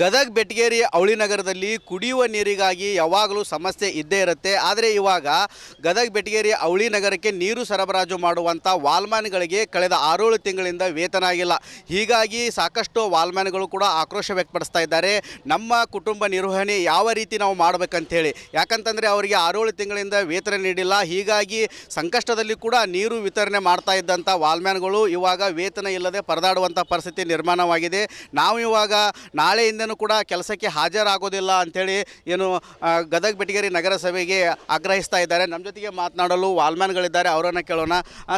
ಗದಗ್ ಬೆಟಗೇರಿ ಅವಳಿ ನಗರದಲ್ಲಿ ಕುಡಿಯುವ ನೀರಿಗಾಗಿ ಯಾವಾಗಲೂ ಸಮಸ್ಯೆ ಇದ್ದೇ ಇರುತ್ತೆ. ಆದರೆ ಇವಾಗ ಗದಗ ಬೆಟಗೇರಿ ಅವಳಿ ನಗರಕ್ಕೆ ನೀರು ಸರಬರಾಜು ಮಾಡುವಂಥ ವಾಲ್ಮ್ಯಾನ್ಗಳಿಗೆ ಕಳೆದ ಆರೇಳು ತಿಂಗಳಿಂದ ವೇತನ ಆಗಿಲ್ಲ. ಹೀಗಾಗಿ ಸಾಕಷ್ಟು ವಾಲ್ಮ್ಯಾನ್ಗಳು ಕೂಡ ಆಕ್ರೋಶ ವ್ಯಕ್ತಪಡಿಸ್ತಾ ಇದ್ದಾರೆ. ನಮ್ಮ ಕುಟುಂಬ ನಿರ್ವಹಣೆ ಯಾವ ರೀತಿ ನಾವು ಮಾಡಬೇಕಂತೇಳಿ. ಯಾಕಂತಂದರೆ ಅವರಿಗೆ ಆರೇಳು ತಿಂಗಳಿಂದ ವೇತನ ನೀಡಿಲ್ಲ. ಹೀಗಾಗಿ ಸಂಕಷ್ಟದಲ್ಲಿ ಕೂಡ ನೀರು ವಿತರಣೆ ಮಾಡ್ತಾ ಇದ್ದಂಥ ವಾಲ್ಮ್ಯಾನ್ಗಳು ಇವಾಗ ವೇತನ ಇಲ್ಲದೆ ಪರದಾಡುವಂಥ ಪರಿಸ್ಥಿತಿ ನಿರ್ಮಾಣವಾಗಿದೆ. ನಾವು ಇವಾಗ ನಾಳೆಯಿಂದನೂ ಕೂಡ ಕೆಲಸಕ್ಕೆ ಹಾಜರಾಗೋದಿಲ್ಲ ಅಂಥೇಳಿ ಏನು ಗದಗ ಬೆಟಗೇರಿ ನಗರಸಭೆಗೆ ಆಗ್ರಹಿಸ್ತಾ ಇದ್ದಾರೆ. ನಮ್ಮ ಜೊತೆಗೆ ಮಾತನಾಡಲು ವಾಲ್ಮ್ಯಾನ್ಗಳಿದ್ದಾರೆ ಅವರನ್ನು ಕೇಳೋಣ.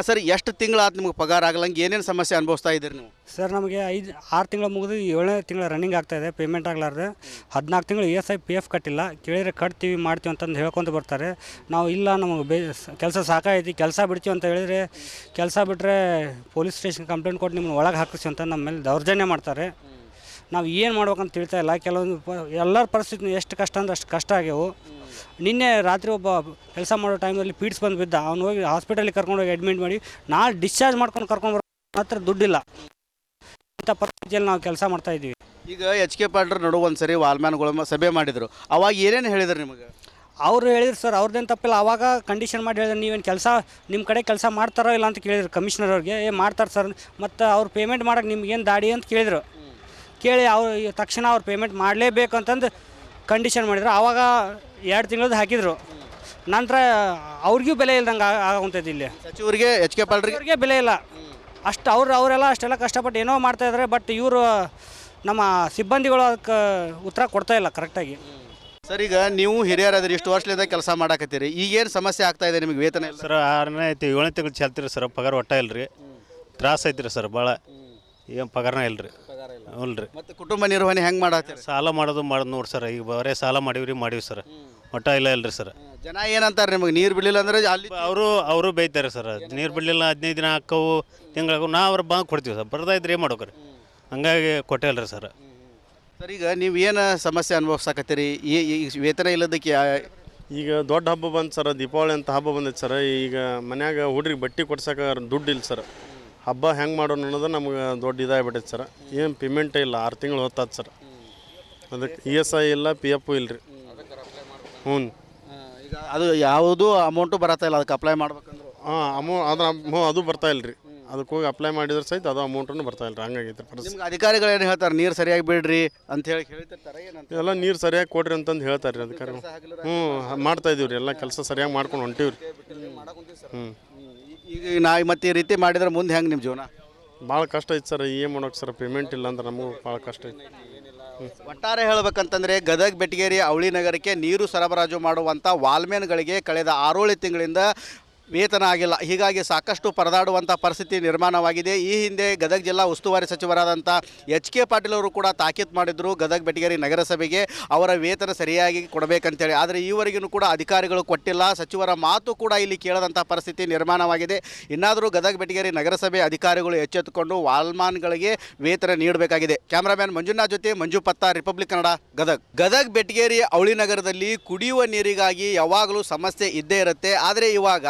ಸರ್, ಎಷ್ಟು ತಿಂಗಳಾದ ನಿಮಗೆ ಪಗಾರ ಆಗಲಂಗೆ? ಏನೇನು ಸಮಸ್ಯೆ ಅನುಭವಿಸ್ತಾ ಇದ್ದೀರಿ ನೀವು? ಸರ್, ನಮಗೆ ಐದು, ಆರು ತಿಂಗಳು ಮುಗಿದು ಏಳನೇ ತಿಂಗಳು ರನ್ನಿಂಗ್ ಆಗ್ತಾ ಇದೆ ಪೇಮೆಂಟ್ ಆಗಲಾರ್ದೆ. ಹದಿನಾಲ್ಕು ತಿಂಗಳು E S I P F ಕಟ್ಟಿಲ್ಲ. ಕೇಳಿದರೆ ಕಟ್ತೀವಿ, ಮಾಡ್ತೀವಿ ಅಂತಂದು ಹೇಳ್ಕೊಂಡು ಬರ್ತಾರೆ. ನಾವು ಇಲ್ಲ, ನಮಗೆ ಬೇ ಕೆಲಸ ಸಾಕಾಗೈತಿ ಕೆಲಸ ಬಿಡ್ತೀವಿ ಅಂತ ಹೇಳಿದ್ರೆ, ಕೆಲಸ ಬಿಟ್ಟರೆ ಪೊಲೀಸ್ ಸ್ಟೇಷನ್ ಕಂಪ್ಲೇಂಟ್ ಕೊಟ್ಟು ನಿಮ್ಮನ್ನ ಒಳಗೆ ಹಾಕಿಸಿ ಅಂತ ನಮ್ಮ ಮೇಲೆ ದೌರ್ಜನ್ಯ ಮಾಡ್ತಾರೆ. ನಾವು ಏನು ಮಾಡ್ಬೇಕಂತ ತಿಳ್ತಾ ಇಲ್ಲ. ಕೆಲವೊಂದು ಪ ಎಲ್ಲರ ಪರಿಸ್ಥಿತಿ ಎಷ್ಟು ಕಷ್ಟ ಅಂದ್ರೆ ಅಷ್ಟು ಕಷ್ಟ ಆಗ್ಯವು. ನಿನ್ನೆ ರಾತ್ರಿ ಒಬ್ಬ ಕೆಲಸ ಮಾಡೋ ಟೈಮಲ್ಲಿ ಪೀಡ್ಸ್ ಬಂದು ಬಿದ್ದ. ಅವ್ನು ಹೋಗಿ ಹಾಸ್ಪಿಟಲಿಗೆ ಕರ್ಕೊಂಡೋಗಿ ಅಡ್ಮಿಟ್ ಮಾಡಿ ನಾಳೆ ಡಿಸ್ಚಾರ್ಜ್ ಮಾಡ್ಕೊಂಡು ಕರ್ಕೊಂಡು ಬರೋ ಹತ್ರ ದುಡ್ಡಿಲ್ಲ. ಅಂಥ ಪರಿಸ್ಥಿತಿಯಲ್ಲಿ ನಾವು ಕೆಲಸ ಮಾಡ್ತಾ ಇದ್ದೀವಿ ಈಗ ಎಚ್ ಕೆ ಪಾಟ್ರ್ ನಡು ಒಂದು ಸರಿ ವಾಲ್ಮ್ಯಾನ್ಗಳು ಸಭೆ ಮಾಡಿದರು. ಅವಾಗ ಏನೇನು ಹೇಳಿದ್ರು ನಿಮಗೆ? ಅವರು ಹೇಳಿದ್ರು ಸರ್ ಅವ್ರದ್ದೇನು ತಪ್ಪಿಲ್ಲ. ಆವಾಗ ಕಂಡೀಷನ್ ಮಾಡಿ ಹೇಳಿದ್ರೆ ನೀವೇನು ಕೆಲಸ ನಿಮ್ಮ ಕಡೆ ಕೆಲಸ ಮಾಡ್ತಾರೋ ಇಲ್ಲ ಅಂತ ಕೇಳಿದ್ರು ಕಮಿಷನರ್ ಅವ್ರಿಗೆ. ಏ ಮಾಡ್ತಾರೆ ಸರ್. ಮತ್ತು ಅವ್ರು ಪೇಮೆಂಟ್ ಮಾಡೋಕೆ ನಿಮ್ಗೇನು ದಾಡಿ? ಅಂತ ಕೇಳಿದ್ರು. ಕೇಳಿ ಅವ್ರು ತಕ್ಷಣ ಅವ್ರು ಪೇಮೆಂಟ್ ಮಾಡಲೇಬೇಕು ಅಂತಂದು ಕಂಡೀಷನ್ ಮಾಡಿದ್ರು. ಆವಾಗ ಎರಡು ತಿಂಗಳದ್ದು ಹಾಕಿದರು. ನಂತರ ಅವ್ರಿಗೂ ಬೆಲೆ ಇಲ್ದಂಗೆ ಆಗುವಂಥದ್ದು ಇಲ್ಲಿ. ಸಚಿವರಿಗೆ ಎಚ್ ಕೆ ಪಾಲ್ರಿಗೆ ಅವ್ರಿಗೆ ಬೆಲೆ ಇಲ್ಲ. ಅಷ್ಟು ಅವ್ರು ಅವರೆಲ್ಲ ಅಷ್ಟೆಲ್ಲ ಕಷ್ಟಪಟ್ಟು ಏನೋ ಮಾಡ್ತಾ ಇದ್ದಾರೆ ಬಟ್ ಇವರು ನಮ್ಮ ಸಿಬ್ಬಂದಿಗಳು ಅದಕ್ಕೆ ಉತ್ತರ ಕೊಡ್ತಾ ಇಲ್ಲ ಕರೆಕ್ಟಾಗಿ ಸರ್ ಈಗ ನೀವು ಹಿರಿಯರಾದ್ರಿ ಇಷ್ಟು ವರ್ಷದಿಂದ ಕೆಲಸ ಮಾಡಾಕತ್ತೀರಿ. ಈಗೇನು ಸಮಸ್ಯೆ ಆಗ್ತಾ ಇದೆ ನಿಮಗೆ ವೇತನ ಇಲ್ಲ? ಸರ್ ಆರನೇ ಐತಿ ಏಳನೇ ತಿಂಗಳು ಚಾಲ್ತಿರಿ ಸರ್ ಪಗಾರ ಒಟ್ಟ ಇಲ್ರಿ. ತ್ರಾಸ ಐತ್ರಿ ಸರ್ ಭಾಳ. ಏನು ಪಗಾರನೇ ಇಲ್ರಿ. ಹ್ಞೂ ರೀ ಮತ್ತು ಕುಟುಂಬ ನಿರ್ವಹಣೆ ಹೆಂಗೆ ಮಾಡತ್ತೀರಿ? ಸಾಲ ಮಾಡೋದು ಮಾಡೋದು ನೋಡಿ ಸರ್ ಈಗ ಬರೇ ಸಾಲ ಮಾಡೀವ್ರಿ ಮಾಡೀವಿ ಸರ್. ಒಟ್ಟ ಇಲ್ಲ ಇಲ್ರಿ ಸರ್. ಜನ ಏನಂತಾರೆ ನಿಮಗೆ? ನೀರು ಬಿಡಲಿಲ್ಲ ಅಂದ್ರೆ ಅಲ್ಲಿ ಅವರು ಅವರು ಬೈತಾರೆ ಸರ್ ನೀರು ಬಿಡಲಿಲ್ಲ ಹದಿನೈದು ದಿನ ಹಾಕವು ತಿಂಗಳಾಗವು ನಾವು ಅವ್ರ ಬಂದು ಕೊಡ್ತೀವಿ ಸರ್. ಬರ್ದಾ ಇದ್ರೆ ಏನು ಮಾಡ್ಬೇಕ್ರಿ? ಹಂಗಾಗಿ ಕೊಟ್ಟೇ ಇಲ್ರಿ ಸರ್. ಸರ್ ಈಗ ನೀವು ಏನು ಸಮಸ್ಯೆ ಅನುಭವಿಸಾಕತ್ತೀರಿ? ಈ ಈ ವೇತನ ಇಲ್ಲದಕ್ಕೆ ಯಾ- ಈಗ ದೊಡ್ಡ ಹಬ್ಬ ಬಂತು ಸರ್ ದೀಪಾವಳಿ ಅಂತ ಹಬ್ಬ ಬಂದೈತೆ ಸರ್. ಈಗ ಮನ್ಯಾಗ ಹುಡ್ರಿಗೆ ಬಟ್ಟೆ ಕೊಡ್ಸಕ್ಕೆ ದುಡ್ಡು ಇಲ್ಲ ಸರ್. ಹಬ್ಬ ಹೆಂಗೆ ಮಾಡೋಣ ಅನ್ನೋದು ನಮ್ಗೆ ದೊಡ್ಡ ಇದಾಗ್ಬಿಟ್ಟೈತೆ ಸರ್. ಏನು ಪೇಮೆಂಟೇ ಇಲ್ಲ ಆರು ತಿಂಗಳು ಹೊತ್ತಾದ ಸರ್. ಅದಕ್ಕೆ ಇ ಎಸ್ ಐ ಇಲ್ಲ ಪಿ ಎಫ್ ಇಲ್ಲ ರೀ. ಹ್ಞೂ. ಈಗ ಅದು ಯಾವುದು ಅಮೌಂಟು ಬರತ್ತಾ ಇಲ್ಲ ಅದಕ್ಕೆ ಅಪ್ಲೈ ಮಾಡ್ಬೇಕಂದ್ರೆ? ಹಾಂ ಅಮೌ ಅದ್ರ ಹ್ಞೂ ಅದು ಬರ್ತಾ ಇಲ್ಲ ರೀ ಅದಕ್ಕೆ ಹೋಗಿ ಅಪ್ಲೈ ಮಾಡಿದ್ರೆ ಸಹಿತ ಅದು ಅಮೌಂಟನ್ನು ಬರ್ತಾ ಇಲ್ಲ ರೀ ಹಂಗಾಗೈತೆ ಪರಿಸ್ಥಿತಿ. ನಿಮ್ಗೆ ಅಧಿಕಾರಿಗಳು ಏನು ಹೇಳ್ತಾರೆ ನೀರು ಸರಿಯಾಗಿ ಬಿಡ್ರಿ ಅಂತ ಹೇಳಿ ಹೇಳ್ತಿರ್ತಾರೆ ಏನಂತ? ಎಲ್ಲ ನೀರು ಸರಿಯಾಗಿ ಕೊಡ್ರಿ ಅಂತಂದು ಹೇಳ್ತಾರೆ ರೀ ಅಧಿಕಾರಿಗಳು ಹ್ಞೂ ಮಾಡ್ತಾ ಇದೀವಿ ರೀ ಎಲ್ಲ ಕೆಲಸ ಸರಿಯಾಗಿ ಮಾಡ್ಕೊಂಡು ಹೊಂಟೀವಿ ರೀ ಹ್ಞೂ. ಈಗ ನಾವು ಮತ್ತೆ ಈ ರೀತಿ ಮಾಡಿದ್ರೆ ಮುಂದೆ ಹೆಂಗೆ ನಿಮ್ಮ ಜೀವನ? ಭಾಳ ಕಷ್ಟ ಐತೆ ಸರ್ ಏನು ಮಾಡೋಕೆ ಸರ್ ಪೇಮೆಂಟ್ ಇಲ್ಲ ಅಂದ್ರೆ ನಮಗೂ ಭಾಳ ಕಷ್ಟ ಐತೆ. ಒಟ್ಟಾರೆ ಹೇಳಬೇಕಂತಂದ್ರೆ ಗದಗ ಬೆಟಗೇರಿ ಅವಳಿ ನಗರಕ್ಕೆ ನೀರು ಸರಬರಾಜು ಮಾಡುವಂಥ ವಾಲ್ಮೇನ್ಗಳಿಗೆ ಕಳೆದ ಆರೇಳು ತಿಂಗಳಿಂದ ವೇತನ ಆಗಿಲ್ಲ ಹೀಗಾಗಿ ಸಾಕಷ್ಟು ಪರದಾಡುವಂಥ ಪರಿಸ್ಥಿತಿ ನಿರ್ಮಾಣವಾಗಿದೆ. ಈ ಹಿಂದೆ ಗದಗ ಜಿಲ್ಲಾ ಉಸ್ತುವಾರಿ ಸಚಿವರಾದಂಥ ಎಚ್ ಕೆ ಪಾಟೀಲ್ ಅವರು ಕೂಡ ತಾಕೀತು ಮಾಡಿದ್ರು ಗದಗ ಬೆಟಗೇರಿ ನಗರಸಭೆಗೆ. ಅವರ ವೇತನ ಸರಿಯಾಗಿ ಕೊಡಬೇಕಂತೇಳಿ. ಆದರೆ ಈವರೆಗೂ ಕೂಡ ಅಧಿಕಾರಿಗಳು ಕೊಟ್ಟಿಲ್ಲ. ಸಚಿವರ ಮಾತು ಕೂಡ ಇಲ್ಲಿ ಕೇಳದಂಥ ಪರಿಸ್ಥಿತಿ ನಿರ್ಮಾಣವಾಗಿದೆ. ಇನ್ನಾದರೂ ಗದಗ ಬೆಟಗೇರಿ ನಗರಸಭೆ ಅಧಿಕಾರಿಗಳು ಎಚ್ಚೆತ್ತುಕೊಂಡು ವಾಲ್ಮಾನ್ಗಳಿಗೆ ವೇತನ ನೀಡಬೇಕಾಗಿದೆ. ಕ್ಯಾಮ್ರಾಮ್ಯಾನ್ ಮಂಜುನಾಥ್ ಜೊತೆ ಮಂಜು ಪತ್ತ ರಿಪಬ್ಲಿಕ್ ಕನ್ನಡ, ಗದಗ್. ಗದಗ ಬೆಟಗೇರಿ ಅವಳಿ ನಗರದಲ್ಲಿ ಕುಡಿಯುವ ನೀರಿಗಾಗಿ ಯಾವಾಗಲೂ ಸಮಸ್ಯೆ ಇದ್ದೇ ಇರುತ್ತೆ. ಆದರೆ ಇವಾಗ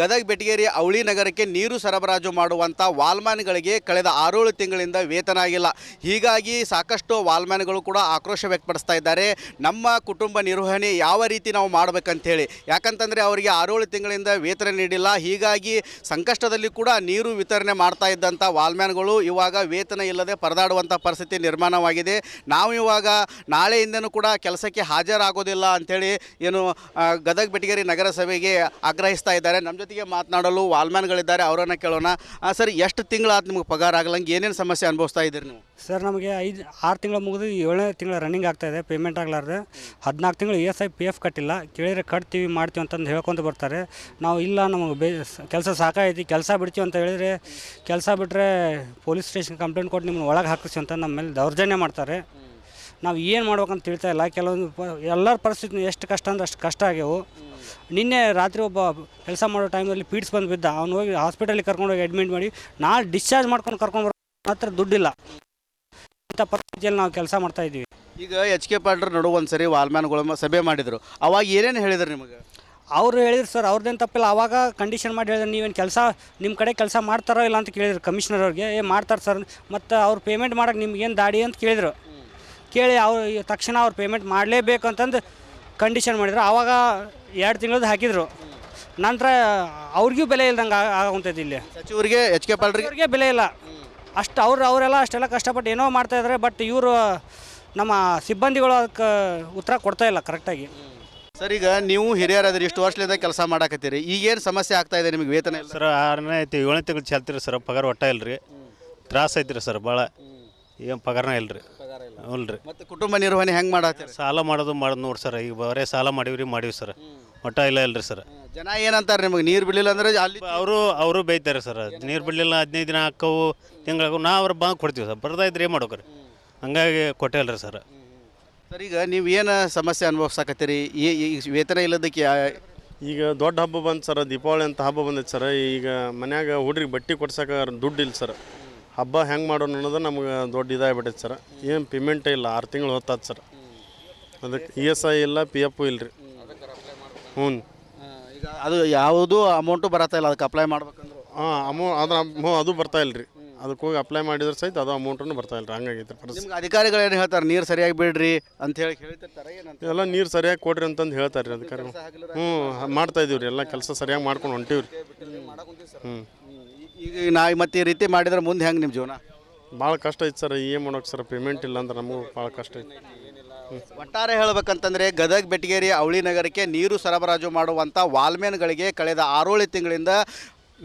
ಗದಗ್ ಬೆಟಗೇರಿ ಅವಳಿ ನಗರಕ್ಕೆ ನೀರು ಸರಬರಾಜು ಮಾಡುವಂಥ ವಾಲ್ಮ್ಯಾನ್ಗಳಿಗೆ ಕಳೆದ ಆರೇಳು ತಿಂಗಳಿಂದ ವೇತನ ಆಗಿಲ್ಲ. ಹೀಗಾಗಿ ಸಾಕಷ್ಟು ವಾಲ್ಮ್ಯಾನ್ಗಳು ಕೂಡ ಆಕ್ರೋಶ ವ್ಯಕ್ತಪಡಿಸ್ತಾ ಇದ್ದಾರೆ. ನಮ್ಮ ಕುಟುಂಬ ನಿರ್ವಹಣೆ ಯಾವ ರೀತಿ ನಾವು ಮಾಡಬೇಕಂತೇಳಿ. ಯಾಕಂತಂದರೆ ಅವರಿಗೆ ಆರೇಳು ತಿಂಗಳಿಂದ ವೇತನ ನೀಡಿಲ್ಲ. ಹೀಗಾಗಿ ಸಂಕಷ್ಟದಲ್ಲಿ ಕೂಡ ನೀರು ವಿತರಣೆ ಮಾಡ್ತಾ ಇದ್ದಂಥ ವಾಲ್ಮ್ಯಾನ್ಗಳು ಇವಾಗ ವೇತನ ಇಲ್ಲದೆ ಪರದಾಡುವಂಥ ಪರಿಸ್ಥಿತಿ ನಿರ್ಮಾಣವಾಗಿದೆ. ನಾವು ಇವಾಗ ನಾಳೆಯಿಂದನೂ ಕೂಡ ಕೆಲಸಕ್ಕೆ ಹಾಜರಾಗೋದಿಲ್ಲ ಅಂಥೇಳಿ ಏನು ಗದಗ ಬೆಟಗೇರಿ ನಗರಸಭೆಗೆ ಆಗ್ರಹಿಸ್ತಾ ಇದ್ದಾರೆ. ನಮ್ಮ ಜೊತೆಗೆ ಮಾತನಾಡಲು ವಾಲ್ಮ್ಯಾನ್ಗಳಿದ್ದಾರೆ ಅವರನ್ನು ಕೇಳೋಣ. ಸರ್, ಎಷ್ಟು ತಿಂಗಳಾದ ನಿಮಗೆ ಪಗಾರ ಆಗಲಂಗೆ? ಏನೇನು ಸಮಸ್ಯೆ ಅನುಭವಿಸ್ತಾ ಇದ್ದೀರಿ ನೀವು? ಸರ್, ನಮಗೆ ಐದು, ಆರು ತಿಂಗಳು ಮುಗಿದು ಏಳನೇ ತಿಂಗಳು ರನ್ನಿಂಗ್ ಆಗ್ತಾ ಇದೆ ಪೇಮೆಂಟ್ ಆಗಲಾರ್ದೆ. ಹದಿನಾಲ್ಕು ತಿಂಗಳು E S I P F ಕಟ್ಟಿಲ್ಲ. ಕೇಳಿದರೆ ಕಟ್ತೀವಿ, ಮಾಡ್ತೀವಿ ಅಂತಂದು ಹೇಳ್ಕೊಂತ ಬರ್ತಾರೆ. ನಾವು ಇಲ್ಲ, ನಮಗೆ ಬೇ ಕೆಲಸ ಸಾಕಾಗೈತಿ ಕೆಲಸ ಬಿಡ್ತೀವಿ ಅಂತ ಹೇಳಿದರೆ, ಕೆಲಸ ಬಿಟ್ಟರೆ ಪೊಲೀಸ್ ಸ್ಟೇಷನ್ ಕಂಪ್ಲೇಂಟ್ ಕೊಟ್ಟು ನಿಮ್ಮನ್ನ ಒಳಗೆ ಹಾಕಿಸಿ ಅಂತ ನಮ್ಮ ಮೇಲೆ ದೌರ್ಜನ್ಯ ಮಾಡ್ತಾರೆ. ನಾವು ಏನು ಮಾಡ್ಬೇಕಂತ ತಿಳ್ತಾ ಇಲ್ಲ. ಕೆಲವೊಂದು ಪ ಎಲ್ಲರ ಪರಿಸ್ಥಿತಿ ಎಷ್ಟು ಕಷ್ಟ ಅಂದ್ರೆ ಅಷ್ಟು ಕಷ್ಟ ಆಗ್ಯವು. ನಿನ್ನೆ ರಾತ್ರಿ ಒಬ್ಬ ಕೆಲಸ ಮಾಡೋ ಟೈಮಲ್ಲಿ ಪೀಡ್ಸ್ ಬಂದು ಬಿದ್ದ. ಅವ್ನು ಹೋಗಿ ಹಾಸ್ಪಿಟಲಿಗೆ ಕರ್ಕೊಂಡೋಗಿ ಅಡ್ಮಿಟ್ ಮಾಡಿ ನಾಳೆ ಡಿಸ್ಚಾರ್ಜ್ ಮಾಡ್ಕೊಂಡು ಕರ್ಕೊಂಡು ಬರೋ ಹತ್ರ ದುಡ್ಡಿಲ್ಲ. ಅಂಥ ಪರಿಸ್ಥಿತಿಯಲ್ಲಿ ನಾವು ಕೆಲಸ ಮಾಡ್ತಾ ಇದ್ದೀವಿ. ಈಗ ಎಚ್ ಕೆ ಪಾಟ್ರ್ ನಡು ಒಂದು ಸರಿ ವಾಲ್ಮ್ಯಾನ್ಗಳು ಸಭೆ ಮಾಡಿದರು. ಅವಾಗ ಏನೇನು ಹೇಳಿದ್ರು ನಿಮಗೆ? ಅವ್ರು ಹೇಳಿದ್ರು ಸರ್ ಅವ್ರದ್ದೇನು ತಪ್ಪಿಲ್ಲ. ಆವಾಗ ಕಂಡೀಷನ್ ಮಾಡಿ ಹೇಳಿದ್ರೆ ನೀವೇನು ಕೆಲಸ ನಿಮ್ಮ ಕಡೆ ಕೆಲಸ ಮಾಡ್ತಾರೋ ಇಲ್ಲ ಅಂತ ಕೇಳಿದ್ರು ಕಮಿಷನರ್ ಅವ್ರಿಗೆ. ಏ ಮಾಡ್ತಾರೆ ಸರ್ ಮತ್ತು ಅವ್ರು ಪೇಮೆಂಟ್ ಮಾಡೋಕೆ ನಿಮ್ಗೇನು ದಾಡಿ ಅಂತ ಕೇಳಿದ್ರು. ಕೇಳಿ ಅವ್ರು ತಕ್ಷಣ ಅವ್ರು ಪೇಮೆಂಟ್ ಮಾಡಲೇಬೇಕು ಅಂತಂದು ಕಂಡೀಷನ್ ಮಾಡಿದ್ರು. ಆವಾಗ ಎರಡು ತಿಂಗಳದ್ದು ಹಾಕಿದ್ರು. ನಂತರ ಅವ್ರಿಗೂ ಬೆಲೆ ಇಲ್ದಂಗೆ ಆಗುವಂಥದ್ದು ಇಲ್ಲಿ. ಸಚಿವರಿಗೆ ಎಚ್ ಕೆ ಪಾಲ್ರಿಗೆ? ಅವ್ರಿಗೆ ಬೆಲೆ ಇಲ್ಲ. ಅಷ್ಟು ಅವ್ರು ಅವರೆಲ್ಲ ಅಷ್ಟೆಲ್ಲ ಕಷ್ಟಪಟ್ಟು ಏನೋ ಮಾಡ್ತಾ ಇದ್ದಾರೆ ಬಟ್ ಇವರು ನಮ್ಮ ಸಿಬ್ಬಂದಿಗಳು ಅದಕ್ಕೆ ಉತ್ತರ ಕೊಡ್ತಾ ಇಲ್ಲ ಕರೆಕ್ಟಾಗಿ ಸರ್ ಈಗ ನೀವು ಹಿರಿಯರಾದ್ರಿ ಇಷ್ಟು ವರ್ಷದಿಂದ ಕೆಲಸ ಮಾಡಾಕತ್ತೀರಿ. ಈಗೇನು ಸಮಸ್ಯೆ ಆಗ್ತಾ ಇದೆ ನಿಮಗೆ? ವೇತನ ಇಲ್ಲ. ಸರ್ ಆರನೇ ಐತಿ ಏಳನೇ ತಿಂಗಳು ಚಾಲ್ತಿರಿ ಸರ್ ಪಗಾರ ಒಟ್ಟ ಇಲ್ರಿ. ತ್ರಾಸ ಐತ್ರಿ ಸರ್ ಭಾಳ. ಏನು ಪಗಾರನೇ ಇಲ್ರಿ. ಮತ್ತೆ ಮತ್ತು ಕುಟುಂಬ ನಿರ್ವಹಣೆ ಹೆಂಗೆ ಮಾಡತ್ತೀರಿ? ಸಾಲ ಮಾಡೋದು ಮಾಡೋದು ನೋಡಿ ಸರ್ ಈಗ ಬರೇ ಸಾಲ ಮಾಡೀವ್ರಿ ಮಾಡೀವಿ ಸರ್. ಒಟ್ಟ ಇಲ್ಲ ಇಲ್ರಿ ಸರ್. ಜನ ಏನಂತಾರೆ ನಿಮಗೆ? ನೀರು ಬಿಡಲಿಲ್ಲ ಅಂದ್ರೆ ಅಲ್ಲಿ ಅವರು ಅವರು ಬೈತಾರೆ ಸರ್. ನೀರು ಬಿಡಲಿಲ್ಲ ಹದಿನೈದು ದಿನ ಹಾಕವು ತಿಂಗಳಿಗೂ ನಾ ಅವ್ರ ಬಂದು ಕೊಡ್ತೀವಿ ಸರ್. ಬರ್ದಾ ಇದ್ರೆ ಏನು ಮಾಡೋಕ್ರಿ ಹಂಗಾಗಿ ಕೊಟ್ಟೇಲ್ರಿ ಸರ್. ಸರ್ ಈಗ ನೀವು ಏನು ಸಮಸ್ಯೆ ಅನುಭವಿಸಾಕತ್ತೀರಿ? ಈ ಈ ವೇತನ ಇಲ್ಲದಕ್ಕೆ ಯಾ- ಈಗ ದೊಡ್ಡ ಹಬ್ಬ ಬಂತು ಸರ್ ದೀಪಾವಳಿ ಅಂತ ಹಬ್ಬ ಬಂದೈತೆ ಸರ್. ಈಗ ಮನ್ಯಾಗ ಹುಡ್ರಿಗೆ ಬಟ್ಟೆ ಕೊಡ್ಸಕ್ಕೆ ದುಡ್ಡು ಇಲ್ಲ ಸರ್. ಹಬ್ಬ ಹೆಂಗೆ ಮಾಡೋಣ ಅನ್ನೋದು ನಮ್ಗೆ ದೊಡ್ಡ ಇದಾಗ್ಬಿಟ್ಟೈತೆ ಸರ್. ಏನು ಪೇಮೆಂಟೇ ಇಲ್ಲ ಆರು ತಿಂಗಳು ಹೊತ್ತಾದ ಸರ್. ಅದಕ್ಕೆ ಇ ಎಸ್ ಐ ಇಲ್ಲ ಪಿ ಎಫ್ ಇಲ್ಲ ರೀ ಹ್ಞೂ. ಈಗ ಅದು ಯಾವುದು ಅಮೌಂಟು ಬರತ್ತಾ ಇಲ್ಲ ಅದಕ್ಕೆ ಅಪ್ಲೈ ಮಾಡ್ಬೇಕಂದ್ರೆ? ಹಾಂ ಅಮೌ ಅದ್ರ ಅದು ಬರ್ತಾ ಇಲ್ಲ ರೀ ಅದಕ್ಕೆ ಹೋಗಿ ಅಪ್ಲೈ ಮಾಡಿದ್ರೆ ಸಹಿತ ಅದು ಅಮೌಂಟನ್ನು ಬರ್ತಾ ಇಲ್ಲ ರೀ ಹಂಗಾಗೈತೆ ಪರಿಸ್ಥಿತಿ. ನಿಮ್ಗೆ ಅಧಿಕಾರಿಗಳು ಏನು ಹೇಳ್ತಾರೆ ನೀರು ಸರಿಯಾಗಿ ಬಿಡ್ರಿ ಅಂತ ಹೇಳಿ ಹೇಳ್ತಿರ್ತಾರೆ ಏನಂತ ಎಲ್ಲ ನೀರು ಸರಿಯಾಗಿ ಕೊಡ್ರಿ ಅಂತಂದು ಹೇಳ್ತಾರೆ ರೀ ಅದಕ್ಕೆ ಹ್ಞೂ ಮಾಡ್ತಾ ಇದೀವಿ ರೀ ಎಲ್ಲ ಕೆಲಸ ಸರಿಯಾಗಿ ಮಾಡ್ಕೊಂಡು ಹೊಂಟೀವಿ ರೀ ಹ್ಞೂ. ಈಗ ನಾ ಮತ್ತೆ ಈ ರೀತಿ ಮಾಡಿದ್ರೆ ಮುಂದೆ ಹೆಂಗೆ ನಿಮ್ಮ ಜೀವನ? ಭಾಳ ಕಷ್ಟ ಐತೆ ಸರ್ ಏನು ಮಾಡೋಕೆ ಸರ್ ಪೇಮೆಂಟ್ ಇಲ್ಲ ಅಂದ್ರೆ ನಮಗೂ ಭಾಳ ಕಷ್ಟ ಐತೆ. ಒಟ್ಟಾರೆ ಹೇಳಬೇಕಂತಂದ್ರೆ ಗದಗ ಬೆಟಗೇರಿ ಅವಳಿ ನಗರಕ್ಕೆ ನೀರು ಸರಬರಾಜು ಮಾಡುವಂಥ ವಾಲ್ಮೇನ್ಗಳಿಗೆ ಕಳೆದ ಆರೋಳು ತಿಂಗಳಿಂದ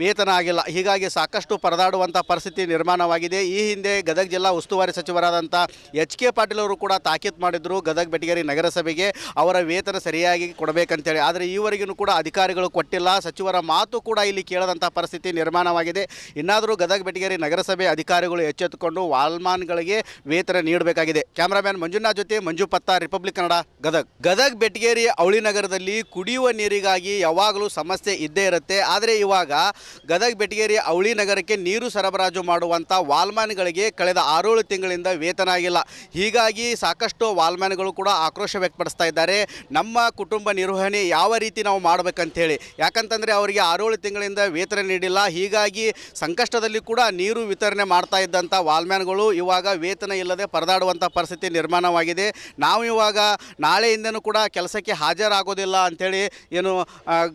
ವೇತನ ಆಗಿಲ್ಲ. ಹೀಗಾಗಿ ಸಾಕಷ್ಟು ಪರದಾಡುವಂಥ ಪರಿಸ್ಥಿತಿ ನಿರ್ಮಾಣವಾಗಿದೆ. ಈ ಹಿಂದೆ ಗದಗ ಜಿಲ್ಲಾ ಉಸ್ತುವಾರಿ ಸಚಿವರಾದಂಥ ಎಚ್ ಕೆ ಪಾಟೀಲ್ ಅವರು ಕೂಡ ತಾಕೀತು ಮಾಡಿದ್ರು ಗದಗ ಬೆಟಗೇರಿ ನಗರಸಭೆಗೆ. ಅವರ ವೇತನ ಸರಿಯಾಗಿ ಕೊಡಬೇಕಂತೇಳಿ. ಆದರೆ ಈವರೆಗೂ ಕೂಡ ಅಧಿಕಾರಿಗಳು ಕೊಟ್ಟಿಲ್ಲ. ಸಚಿವರ ಮಾತು ಕೂಡ ಇಲ್ಲಿ ಕೇಳದಂಥ ಪರಿಸ್ಥಿತಿ ನಿರ್ಮಾಣವಾಗಿದೆ. ಇನ್ನಾದರೂ ಗದಗ ಬೆಟಗೇರಿ ನಗರಸಭೆ ಅಧಿಕಾರಿಗಳು ಎಚ್ಚೆತ್ತುಕೊಂಡು ವಾಲ್ಮಾನ್ಗಳಿಗೆ ವೇತನ ನೀಡಬೇಕಾಗಿದೆ. ಕ್ಯಾಮ್ರಾಮ್ಯಾನ್ ಮಂಜುನಾಥ್ ಜೊತೆ ಮಂಜು ಪತ್ತ, ರಿಪಬ್ಲಿಕ್ ಕನ್ನಡ, ಗದಗ. ಗದಗ ಬೆಟಗೇರಿ ಅವಳಿ ನಗರದಲ್ಲಿ ಕುಡಿಯುವ ನೀರಿಗಾಗಿ ಯಾವಾಗಲೂ ಸಮಸ್ಯೆ ಇದ್ದೇ ಇರುತ್ತೆ. ಆದರೆ ಇವಾಗ ಗದಗ್ ಬೆಟಗೇರಿ ಅವಳಿ ನಗರಕ್ಕೆ ನೀರು ಸರಬರಾಜು ಮಾಡುವಂಥ ವಾಲ್ಮ್ಯಾನ್ಗಳಿಗೆ ಕಳೆದ ಆರೇಳು ತಿಂಗಳಿಂದ ವೇತನ ಆಗಿಲ್ಲ. ಹೀಗಾಗಿ ಸಾಕಷ್ಟು ವಾಲ್ಮ್ಯಾನ್ಗಳು ಕೂಡ ಆಕ್ರೋಶ ವ್ಯಕ್ತಪಡಿಸ್ತಾ ಇದ್ದಾರೆ. ನಮ್ಮ ಕುಟುಂಬ ನಿರ್ವಹಣೆ ಯಾವ ರೀತಿ ನಾವು ಮಾಡಬೇಕಂತೇಳಿ. ಯಾಕಂತಂದರೆ ಅವರಿಗೆ ಆರೇಳು ತಿಂಗಳಿಂದ ವೇತನ ನೀಡಿಲ್ಲ. ಹೀಗಾಗಿ ಸಂಕಷ್ಟದಲ್ಲಿ ಕೂಡ ನೀರು ವಿತರಣೆ ಮಾಡ್ತಾ ಇದ್ದಂಥ ವಾಲ್ಮ್ಯಾನ್ಗಳು ಇವಾಗ ವೇತನ ಇಲ್ಲದೆ ಪರದಾಡುವಂಥ ಪರಿಸ್ಥಿತಿ ನಿರ್ಮಾಣವಾಗಿದೆ. ನಾವು ಇವಾಗ ನಾಳೆಯಿಂದನೂ ಕೂಡ ಕೆಲಸಕ್ಕೆ ಹಾಜರಾಗೋದಿಲ್ಲ ಅಂಥೇಳಿ ಏನು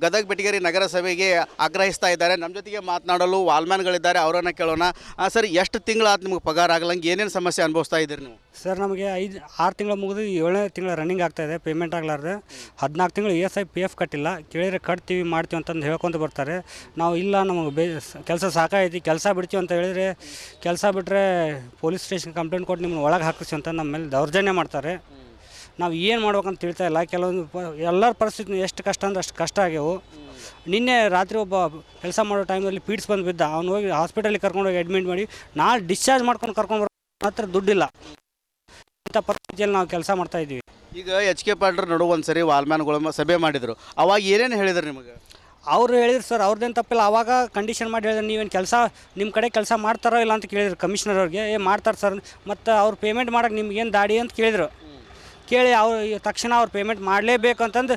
ಗದಗ ಬೆಟಗೇರಿ ನಗರಸಭೆಗೆ ಆಗ್ರಹಿಸ್ತಾ ಇದ್ದಾರೆ. ನಮ್ಮ ಜೊತೆಗೆ ಮಾತನಾಡಲು ವಾಲ್ಮ್ಯಾನ್ಗಳಿದ್ದಾರೆ, ಅವರನ್ನು ಕೇಳೋಣ. ಸರ್, ಎಷ್ಟು ತಿಂಗಳಾದ ನಿಮಗೆ ಪಗಾರ ಆಗಲಂಗೆ ಏನೇನು ಸಮಸ್ಯೆ ಅನುಭವಿಸ್ತಾ ಇದ್ದೀರಿ ನೀವು? ಸರ್, ನಮಗೆ ಐದು, ಆರು ತಿಂಗಳು ಮುಗಿದು ಏಳನೇ ತಿಂಗಳು ರನ್ನಿಂಗ್ ಆಗ್ತಾ ಇದೆ ಪೇಮೆಂಟ್ ಆಗಲಾರ್ದೆ. ಹದಿನಾಲ್ಕು ತಿಂಗಳು E S I P F ಕಟ್ಟಿಲ್ಲ. ಕೇಳಿದರೆ ಕಟ್ತೀವಿ ಮಾಡ್ತೀವಿ ಅಂತಂದು ಹೇಳ್ಕೊಂತ ಬರ್ತಾರೆ. ನಾವು ಇಲ್ಲ, ನಮಗೆ ಬೇ, ಕೆಲಸ ಸಾಕಾಗೈತಿ ಕೆಲಸ ಬಿಡ್ತೀವಿ ಅಂತ ಹೇಳಿದರೆ, ಕೆಲಸ ಬಿಟ್ಟರೆ ಪೊಲೀಸ್ ಸ್ಟೇಷನ್ ಕಂಪ್ಲೇಂಟ್ ಕೊಟ್ಟು ನಿಮ್ಮನ್ನ ಒಳಗೆ ಹಾಕಿಸಿ ಅಂತ ನಮ್ಮ ಮೇಲೆ ದೌರ್ಜನ್ಯ ಮಾಡ್ತಾರೆ. ನಾವು ಏನು ಮಾಡ್ಬೇಕಂತ ತಿಳ್ತಾ ಇಲ್ಲ. ಕೆಲವೊಂದು ಪ ಎಲ್ಲರ ಪರಿಸ್ಥಿತಿ ಎಷ್ಟು ಕಷ್ಟ ಅಂದ್ರೆ ಅಷ್ಟು ಕಷ್ಟ ಆಗ್ಯವು. ನಿನ್ನೆ ರಾತ್ರಿ ಒಬ್ಬ ಕೆಲಸ ಮಾಡೋ ಟೈಮಲ್ಲಿ ಪೀಡ್ಸ್ ಬಂದು ಬಿದ್ದ. ಅವ್ನು ಹೋಗಿ ಹಾಸ್ಪಿಟಲಿಗೆ ಕರ್ಕೊಂಡೋಗಿ ಅಡ್ಮಿಟ್ ಮಾಡಿ ನಾಳೆ ಡಿಸ್ಚಾರ್ಜ್ ಮಾಡ್ಕೊಂಡು ಕರ್ಕೊಂಡು ಬರೋ ಹತ್ರ ದುಡ್ಡಿಲ್ಲ. ಇಂಥ ಪರಿಸ್ಥಿತಿಯಲ್ಲಿ ನಾವು ಕೆಲಸ ಮಾಡ್ತಾ ಇದ್ದೀವಿ. ಈಗ ಎಚ್ ಕೆ ಪಾಟ್ರ್ ನಡು ಒಂದು ಸರಿ ವಾಲ್ಮ್ಯಾನ್ಗಳು ಸಭೆ ಮಾಡಿದರು. ಅವಾಗ ಏನೇನು ಹೇಳಿದ್ರು ನಿಮಗೆ? ಅವರು ಹೇಳಿದ್ರು ಸರ್ ಅವ್ರದ್ದೇನು ತಪ್ಪಿಲ್ಲ. ಆವಾಗ ಕಂಡೀಷನ್ ಮಾಡಿ ಹೇಳಿದ್ರೆ. ನೀವೇನು ಕೆಲಸ ನಿಮ್ಮ ಕಡೆ ಕೆಲಸ ಮಾಡ್ತಾರೋ ಇಲ್ಲ ಅಂತ ಕೇಳಿದ್ರು ಕಮಿಷನರ್ ಅವ್ರಿಗೆ. ಏ ಮಾಡ್ತಾರೆ ಸರ್. ಮತ್ತು ಅವ್ರು ಪೇಮೆಂಟ್ ಮಾಡೋಕ್ಕೆ ನಿಮ್ಗೇನು ದಾಡಿ? ಅಂತ ಕೇಳಿದರು. ಕೇಳಿ ಅವ್ರು ತಕ್ಷಣ ಅವ್ರು ಪೇಮೆಂಟ್ ಮಾಡಲೇಬೇಕು ಅಂತಂದು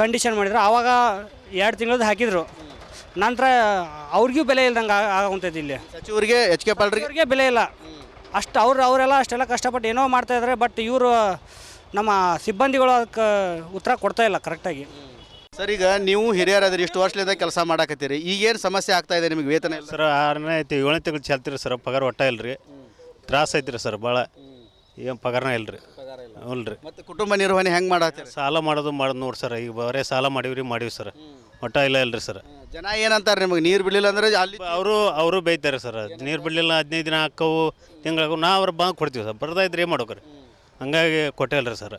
ಕಂಡೀಷನ್ ಮಾಡಿದ್ರು. ಆವಾಗ ಎರಡು ತಿಂಗಳದ್ದು ಹಾಕಿದರು. ನಂತರ ಅವ್ರಿಗೂ ಬೆಲೆ ಇಲ್ದಂಗೆ ಆಗುವಂಥದ್ದು ಇಲ್ಲಿ. ಸಚಿವರಿಗೆ ಎಚ್ ಕೆ ಪಾಲ್ರಿಗೆ? ಅವ್ರಿಗೆ ಬೆಲೆ ಇಲ್ಲ. ಅಷ್ಟು ಅವ್ರು ಅವರೆಲ್ಲ ಅಷ್ಟೆಲ್ಲ ಕಷ್ಟಪಟ್ಟು ಏನೋ ಮಾಡ್ತಾ ಇದ್ದಾರೆ ಬಟ್ ಇವರು ನಮ್ಮ ಸಿಬ್ಬಂದಿಗಳು ಅದಕ್ಕೆ ಉತ್ತರ ಕೊಡ್ತಾ ಇಲ್ಲ ಕರೆಕ್ಟಾಗಿ ಸರ್ ಈಗ ನೀವು ಹಿರಿಯರಾದ್ರಿ ಇಷ್ಟು ವರ್ಷದಿಂದ ಕೆಲಸ ಮಾಡಾಕತ್ತೀರಿ. ಈಗೇನು ಸಮಸ್ಯೆ ಆಗ್ತಾ ಇದೆ ನಿಮಗೆ ವೇತನ ಇಲ್ಲ? ಸರ್ ಆರನೇ ಐತಿ ಏಳನೇ ತಿಂಗಳು ಚಾಲ್ತಿರಿ ಸರ್ ಪಗಾರ ಒಟ್ಟ ಇಲ್ರಿ. ತ್ರಾಸ ಐತ್ರಿ ಸರ್ ಭಾಳ. ಏನು ಪಗಾರನೇ ರೀ ಹ್ಞೂ ರೀ ಮತ್ತೆ ಕುಟುಂಬ ನಿರ್ವಹಣೆ ಹೆಂಗೆ ಮಾಡತ್ತೀರಿ? ಸಾಲ ಮಾಡೋದು ಮಾಡೋದು ನೋಡಿ ಸರ್ ಈಗ ಬರೇ ಸಾಲ ಮಾಡೀವ್ರಿ ಮಾಡೀವಿ ಸರ್. ಒಟ್ಟ ಇಲ್ಲ ಇಲ್ಲ ರೀ ಸರ್. ಜನ ಏನಂತಾರೆ ನಿಮಗೆ? ನೀರು ಬಿಡಲಿಲ್ಲ ಅಂದ್ರೆ ಅಲ್ಲಿ ಅವರು ಅವರು ಬೈತಾರೆ ಸರ್. ನೀರು ಬಿಡಲಿಲ್ಲ ಹದಿನೈದು ದಿನ ಹಾಕವು ತಿಂಗಳಿಗೂ ನಾವು ಅವ್ರ ಬಾಂಗ್ ಕೊಡ್ತೀವಿ ಸರ್. ಬರ್ತಾ ಇದ್ರೆ ಏನು ಮಾಡ್ಬೇಕ್ರಿ? ಹಂಗಾಗಿ ಕೊಟ್ಟೇ ರೀ ಸರ್.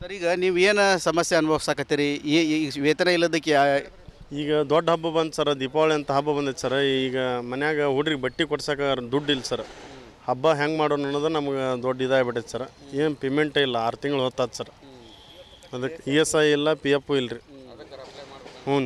ಸರ್ ಈಗ ನೀವು ಏನು ಸಮಸ್ಯೆ ಅನುಭವಿಸಾಕತ್ತೀರಿ? ಈ ಈ ವೇತನ ಇಲ್ಲದಕ್ಕೆ ಯಾ- ಈಗ ದೊಡ್ಡ ಹಬ್ಬ ಬಂತು ಸರ್ ದೀಪಾವಳಿ ಅಂತ ಹಬ್ಬ ಬಂದೈತೆ ಸರ್. ಈಗ ಮನ್ಯಾಗ ಹುಡ್ರಿಗೆ ಬಟ್ಟೆ ಕೊಡ್ಸಕ್ಕೆ ದುಡ್ಡು ಇಲ್ಲ ಸರ್. ಹಬ್ಬ ಹೆಂಗೆ ಮಾಡೋಣ ಅನ್ನೋದು ನಮ್ಗೆ ದೊಡ್ಡ ಇದಾಗ್ಬಿಟ್ಟೈತೆ ಸರ್. ಏನು ಪೇಮೆಂಟೇ ಇಲ್ಲ ಆರು ತಿಂಗಳು ಹೊತ್ತಾದ ಸರ್. ಅದಕ್ಕೆ ಇ ಎಸ್ ಐ ಇಲ್ಲ ಪಿ ಎಫ್ ಇಲ್ಲ ರೀ ಹ್ಞೂ.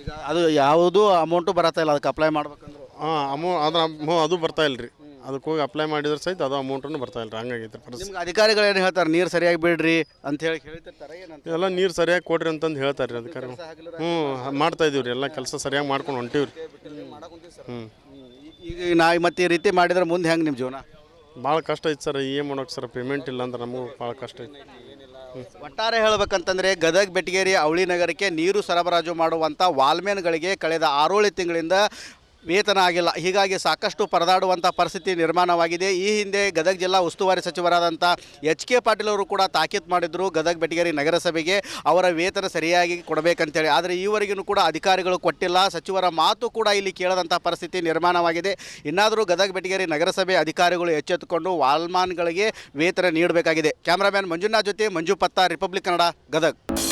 ಈಗ ಅದು ಯಾವುದು ಅಮೌಂಟು ಬರತ್ತಾ ಇಲ್ಲ ಅದಕ್ಕೆ ಅಪ್ಲೈ ಮಾಡ್ಬೇಕಂದ್ರೆ. ಹಾಂ ಅಮೌ ಅದ್ರ ಅಮೌ ಅದು ಬರ್ತಾ ಇಲ್ಲ ರೀ ಅದಕ್ಕೆ ಹೋಗಿ ಅಪ್ಲೈ ಮಾಡಿದ್ರೆ ಸಹಿತ ಅದು ಅಮೌಂಟನ್ನು ಬರ್ತಾ ಇಲ್ಲ ರೀ ಹಂಗಾಗೈತೆ ಪರಿಸ್ಥಿತಿ. ನಿಮ್ಗೆ ಅಧಿಕಾರಿಗಳು ಏನು ಹೇಳ್ತಾರೆ ನೀರು ಸರಿಯಾಗಿ ಬಿಡ್ರಿ ಅಂತ ಹೇಳಿ ಹೇಳ್ತಿರ್ತಾರೆ ಏನಂತ? ಎಲ್ಲ ನೀರು ಸರಿಯಾಗಿ ಕೊಡ್ರಿ ಅಂತಂದು ಹೇಳ್ತಾರೆ ರೀ ಅಧಿಕಾರಿಗಳು ಹ್ಞೂ ಮಾಡ್ತಾ ಇದೀವಿ ರೀ ಎಲ್ಲ ಕೆಲಸ ಸರಿಯಾಗಿ ಮಾಡ್ಕೊಂಡು ಹೊಂಟೀವಿ ರೀ ಹ್ಞೂ. ಈಗ ನಾ ಮತ್ತೆ ಈ ರೀತಿ ಮಾಡಿದ್ರೆ ಮುಂದೆ ಹೆಂಗೆ ನಿಮ್ಮ ಜೀವನ? ಭಾಳ ಕಷ್ಟ ಐತೆ ಸರ್ ಏನು ಮಾಡೋಕೆ ಸರ್ ಪೇಮೆಂಟ್ ಇಲ್ಲ ಅಂದ್ರೆ ನಮಗೂ ಭಾಳ ಕಷ್ಟ ಐತೆ. ಒಟ್ಟಾರೆ ಹೇಳಬೇಕಂತಂದ್ರೆ ಗದಗ ಬೆಟಗೇರಿ ಅವಳಿ ನಗರಕ್ಕೆ ನೀರು ಸರಬರಾಜು ಮಾಡುವಂಥ ವಾಲ್ಮೇನ್ಗಳಿಗೆ ಕಳೆದ ಆರೋಳು ತಿಂಗಳಿಂದ ವೇತನ ಆಗಿಲ್ಲ ಹೀಗಾಗಿ ಸಾಕಷ್ಟು ಪರದಾಡುವಂಥ ಪರಿಸ್ಥಿತಿ ನಿರ್ಮಾಣವಾಗಿದೆ. ಈ ಹಿಂದೆ ಗದಗ ಜಿಲ್ಲಾ ಉಸ್ತುವಾರಿ ಸಚಿವರಾದಂಥ ಎಚ್ ಕೆ ಪಾಟೀಲ್ ಅವರು ಕೂಡ ತಾಕೀತು ಮಾಡಿದ್ರು ಗದಗ ಬೆಟಗೇರಿ ನಗರಸಭೆಗೆ. ಅವರ ವೇತನ ಸರಿಯಾಗಿ ಕೊಡಬೇಕಂತೇಳಿ. ಆದರೆ ಈವರೆಗೂ ಕೂಡ ಅಧಿಕಾರಿಗಳು ಕೊಟ್ಟಿಲ್ಲ. ಸಚಿವರ ಮಾತು ಕೂಡ ಇಲ್ಲಿ ಕೇಳದಂಥ ಪರಿಸ್ಥಿತಿ ನಿರ್ಮಾಣವಾಗಿದೆ. ಇನ್ನಾದರೂ ಗದಗ ಬೆಟಗೇರಿ ನಗರಸಭೆ ಅಧಿಕಾರಿಗಳು ಎಚ್ಚೆತ್ತುಕೊಂಡು ವಾಲ್ಮಾನ್ಗಳಿಗೆ ವೇತನ ನೀಡಬೇಕಾಗಿದೆ. ಕ್ಯಾಮ್ರಾಮ್ಯಾನ್ ಮಂಜುನಾಥ್ ಜೊತೆ ಮಂಜು ಪತ್ತ, ರಿಪಬ್ಲಿಕ್ ಕನ್ನಡ, ಗದಗ್.